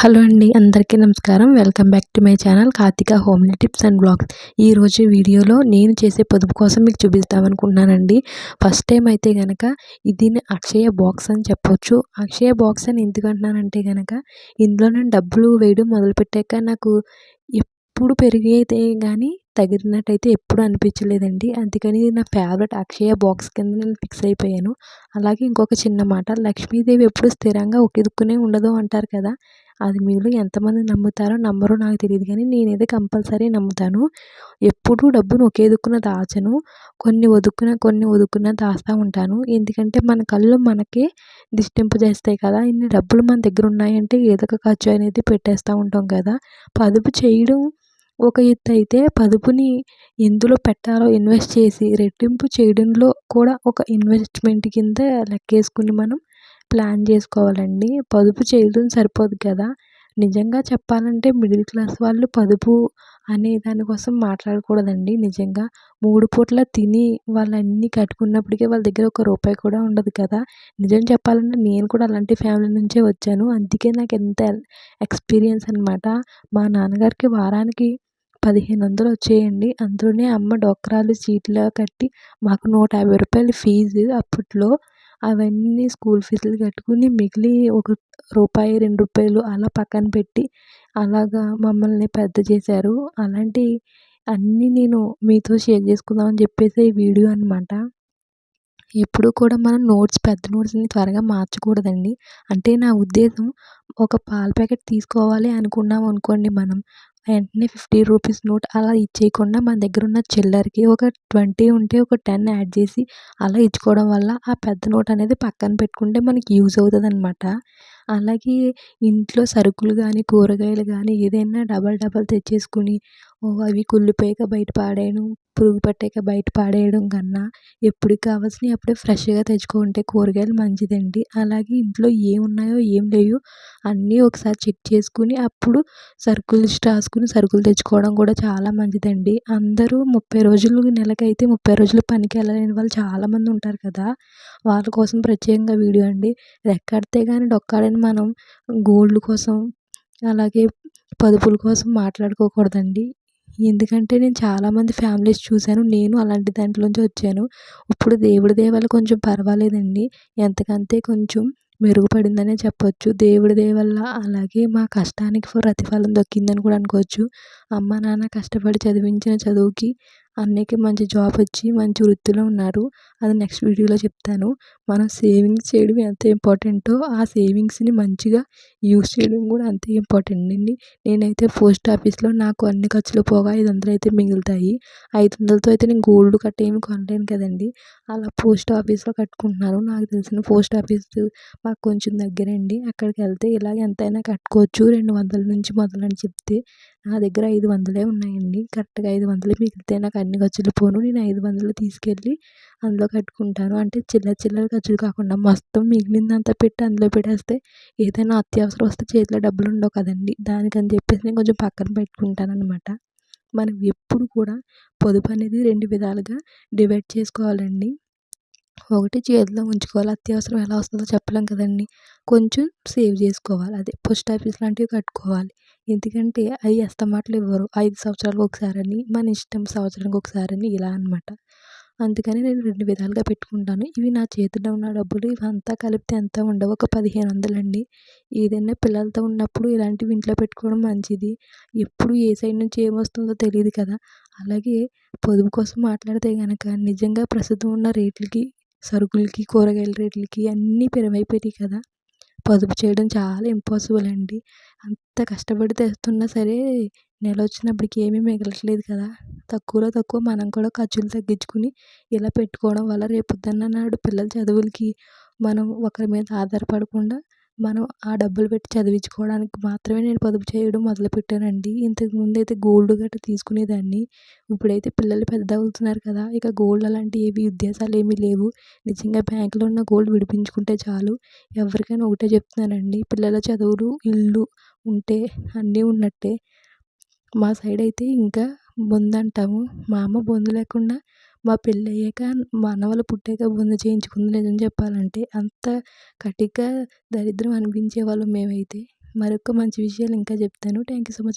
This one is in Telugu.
హలో అండి అందరికీ నమస్కారం. Welcome back to my channel Karthika homely tips and blogs. ఈరోజు వీడియోలో నేను చేసే పొదుపు కోసం మీకు చూపిస్తామనుకుంటున్నానండి. ఫస్ట్ టైం అయితే కనుక ఇది అక్షయ బాక్స్ అని చెప్పొచ్చు. అక్షయ బాక్స్ అని ఎందుకంటున్నానంటే కనుక ఇందులో నేను డబ్బులు వేయడం మొదలుపెట్టాక నాకు ఎప్పుడు పెరిగేదే కానీ తగినట్టయితే ఎప్పుడు అనిపించలేదండి. అందుకని నా ఫేవరెట్ అక్షయ బాక్స్ కింద నేను ఫిక్స్ అయిపోయాను. అలాగే ఇంకొక చిన్న మాట లక్ష్మీదేవి ఎప్పుడు స్థిరంగా ఒకే దిక్కునే ఉండదు అంటారు కదా. అది మీలో ఎంతమంది నమ్ముతారో నమ్మరో నాకు తెలియదు కానీ నేనైతే కంపల్సరీ నమ్ముతాను. ఎప్పుడూ డబ్బును ఒకే దిక్కున దాచను. కొన్ని ఒదుక్కున కొన్ని ఒదుక్కున దాస్తూ ఉంటాను. ఎందుకంటే మన కళ్ళు మనకే దిష్టింపజేస్తాయి కదా. ఇన్ని డబ్బులు మన దగ్గర ఉన్నాయంటే ఏదో ఒక ఖర్చు అనేది పెట్టేస్తూ ఉంటాం కదా. పొదుపు చేయడం ఒక ఎత్తు అయితే పొదుపుని ఎందులో పెట్టాలో ఇన్వెస్ట్ చేసి రెట్టింపు చేయడంలో కూడా ఒక ఇన్వెస్ట్మెంట్ కింద లెక్కేసుకుని మనం ప్లాన్ చేసుకోవాలండి. పొదుపు చేయడం సరిపోదు కదా. నిజంగా చెప్పాలంటే మిడిల్ క్లాస్ వాళ్ళు పొదుపు అనే దానికోసం మాట్లాడకూడదండి నిజంగా. మూడు పూట్ల తిని వాళ్ళన్నీ కట్టుకున్నప్పటికీ వాళ్ళ దగ్గర ఒక రూపాయి కూడా ఉండదు కదా. నిజం చెప్పాలంటే నేను కూడా అలాంటి ఫ్యామిలీ నుంచే వచ్చాను. అందుకే నాకు ఎంత ఎక్స్పీరియన్స్ అనమాట మా నాన్నగారికి వారానికి పదిహేను వందలు వచ్చేయండి. అందులోనే అమ్మ డోక్రాలు చీట్లు కట్టి మాకు నూట యాభై రూపాయలు ఫీజు అప్పట్లో. అవన్నీ స్కూల్ ఫీజులు కట్టుకుని మిగిలి ఒక రూపాయి రెండు రూపాయలు అలా పక్కన పెట్టి అలాగా మమ్మల్ని పెద్ద చేశారు. అలాంటి అన్నీ నేను మీతో షేర్ చేసుకుందామని చెప్పేసి ఈ వీడియో అనమాట ఎప్పుడూ కూడా మనం నోట్స్ పెద్ద నోట్స్ని త్వరగా మార్చకూడదండి. అంటే నా ఉద్దేశం ఒక పాల ప్యాకెట్ తీసుకోవాలి అనుకున్నాం అనుకోండి మనం. వెంటనే ఫిఫ్టీ రూపీస్ నోట్ అలా ఇచ్చేయకుండా మన దగ్గర ఉన్న చిల్లరకి ఒక ట్వంటీ ఉంటే ఒక టెన్ యాడ్ చేసి అలా ఇచ్చుకోవడం వల్ల ఆ పెద్ద నోట్ అనేది పక్కన పెట్టుకుంటే మనకి యూజ్ అవుతుంది అనమాట అలాగే ఇంట్లో సరుకులు కానీ కూరగాయలు కానీ ఏదైనా డబల్ డబల్ తెచ్చేసుకుని అవి కుళ్ళిపోయాక బయట పాడేయడం పురుగు పట్టాక బయట పాడేయడం కన్నా ఎప్పుడు కావాల్సినవి అప్పుడే ఫ్రెష్గా తెచ్చుకుంటే కూరగాయలు మంచిదండి. అలాగే ఇంట్లో ఏం ఉన్నాయో ఏం లేవో అన్నీ ఒకసారి చెక్ చేసుకుని అప్పుడు సరుకులు లిస్ట్ రాసుకుని సరుకులు తెచ్చుకోవడం కూడా చాలా మంచిదండి. అందరూ ముప్పై రోజులు నెలకైతే ముప్పై రోజులు పనికి వెళ్ళలేని వాళ్ళు చాలామంది ఉంటారు కదా! వాళ్ళ కోసం ప్రత్యేకంగా వీడియో అండి. రెక్కాడితే కానీ డొక్కాడని మనం గోల్డ్ కోసం అలాగే పొదుపుల కోసం మాట్లాడుకోకూడదండి. ఎందుకంటే నేను చాలామంది ఫ్యామిలీస్ చూశాను. నేను అలాంటి దాంట్లోంచి వచ్చాను. ఇప్పుడు దేవుడి దయ కొంచెం పర్వాలేదండి. ఎంతకంతే కొంచెం మెరుగుపడిందనే చెప్పొచ్చు. దేవుడి దయవల్ల అలాగే మా కష్టానికి ప్రతిఫలం దక్కిందని కూడా అనుకోవచ్చు. అమ్మ నాన్న కష్టపడి చదివించిన చదువుకి అన్నయ్యకి మంచి జాబ్ వచ్చి మంచి వృత్తిలో ఉన్నారు. అది నెక్స్ట్ వీడియోలో చెప్తాను. మనం సేవింగ్స్ చేయడం ఎంత ఇంపార్టెంటో ఆ సేవింగ్స్ని మంచిగా యూస్ చేయడం కూడా అంతే ఇంపార్టెంట్. అండి నేనైతే పోస్ట్ ఆఫీస్లో నాకు అన్ని ఖర్చులు పోగా ఐదు వందలు అయితే మిగులుతాయి. ఐదు వందలతో అయితే నేను గోల్డ్ కట్ట ఏమి కొనలేను కదండి. అలా పోస్ట్ ఆఫీస్లో కట్టుకుంటున్నారు. నాకు తెలిసిన పోస్ట్ ఆఫీస్ మాకు కొంచెం దగ్గరండి అక్కడికి వెళ్తే ఇలాగ ఎంతైనా కట్టుకోవచ్చు. రెండు వందల నుంచి మొదలని చెప్తే నా దగ్గర ఐదు వందలే ఉన్నాయండి. కరెక్ట్గా ఐదు వందలు మిగిలితే నాకు అన్ని ఖర్చులు పోను. నేను ఐదు వందలు తీసుకెళ్ళి అందులో కట్టుకుంటాను. అంటే చిల్లర చిల్లర ఖర్చులు కాకుండా మొత్తం మిగిలిందంతా పెట్టి అందులో పెట్టేస్తే ఏదైనా అత్యవసరం వస్తే చేతిలో డబ్బులు ఉండవు కదండి. దానికని చెప్పేసి నేను కొంచెం పక్కన పెట్టుకుంటాను అనమాట మనం ఎప్పుడు కూడా పొదుపు అనేది రెండు విధాలుగా డివైడ్ చేసుకోవాలండి. ఒకటి చేతిలో ఉంచుకోవాలి. అత్యవసరం ఎలా వస్తుందో చెప్పలేం కదండి. కొంచెం సేవ్ చేసుకోవాలి. అదే పోస్ట్ ఆఫీస్ లాంటివి కట్టుకోవాలి. ఎందుకంటే అవి అస్తమాట్లు ఇవ్వరు ఐదు సంవత్సరాలకు ఒకసారి అని మన ఇష్టం సంవత్సరానికి ఒకసారి అని ఇలా అనమాట అందుకని నేను రెండు విధాలుగా పెట్టుకుంటాను. ఇవి నా చేతిలో ఉన్న డబ్బులు ఇవంతా కలిపితే ఎంత ఉండవు? ఒక పదిహేను వందలండి. ఏదైనా పిల్లలతో ఉన్నప్పుడు ఇలాంటివి ఇంట్లో పెట్టుకోవడం మంచిది. ఎప్పుడు ఏ సైడ్ నుంచి ఏం వస్తుందో తెలియదు కదా. అలాగే పొదుపు కోసం మాట్లాడితే కనుక నిజంగా ప్రస్తుతం ఉన్న రేట్లకి సరుకులకి కూరగాయల రేట్లకి అన్నీ పెరిగిపోయాయి కదా. పొదుపు చేయడం చాలా ఇంపాసిబుల్ అండి. అంత కష్టపడి తెస్తున్నా సరే నెల వచ్చినప్పటికి ఏమీ మిగలట్లేదు కదా. తక్కువలో తక్కువ మనం కూడా ఖర్చులు తగ్గించుకుని ఇలా పెట్టుకోవడం వల్ల రేపొద్దున్న నాడు పిల్లల చదువులకి మనం ఒకరి మీద ఆధారపడకుండా మనం ఆ డబ్బులు పెట్టి చదివించుకోవడానికి మాత్రమే నేను పొదుపు చేయడం మొదలుపెట్టానండి. ఇంతకు అయితే గోల్డ్ గట్రా తీసుకునేదాన్ని. ఇప్పుడైతే పిల్లలు పెద్ద అవుతున్నారు కదా ఇక గోల్డ్ అలాంటి ఏవి ఉద్దేశాలు ఏమీ లేవు. నిజంగా బ్యాంకులో ఉన్న గోల్డ్ విడిపించుకుంటే చాలు. ఎవరికైనా ఒకటే చెప్తున్నానండి పిల్లల చదువులు ఇల్లు ఉంటే అన్నీ ఉన్నట్టే. మా సైడ్ అయితే ఇంకా బొందంటాము. మా అమ్మ బొందు లేకుండా మా పెళ్ళి అయ్యాక మనవలు పుట్టాక బొంద చేయించుకుంది నిజం చెప్పాలంటే అంత కటిక దరిద్రం అనిపించేవాళ్ళం మేమైతే. మరొక మంచి విషయాలు ఇంకా చెప్తాను. Thank you so much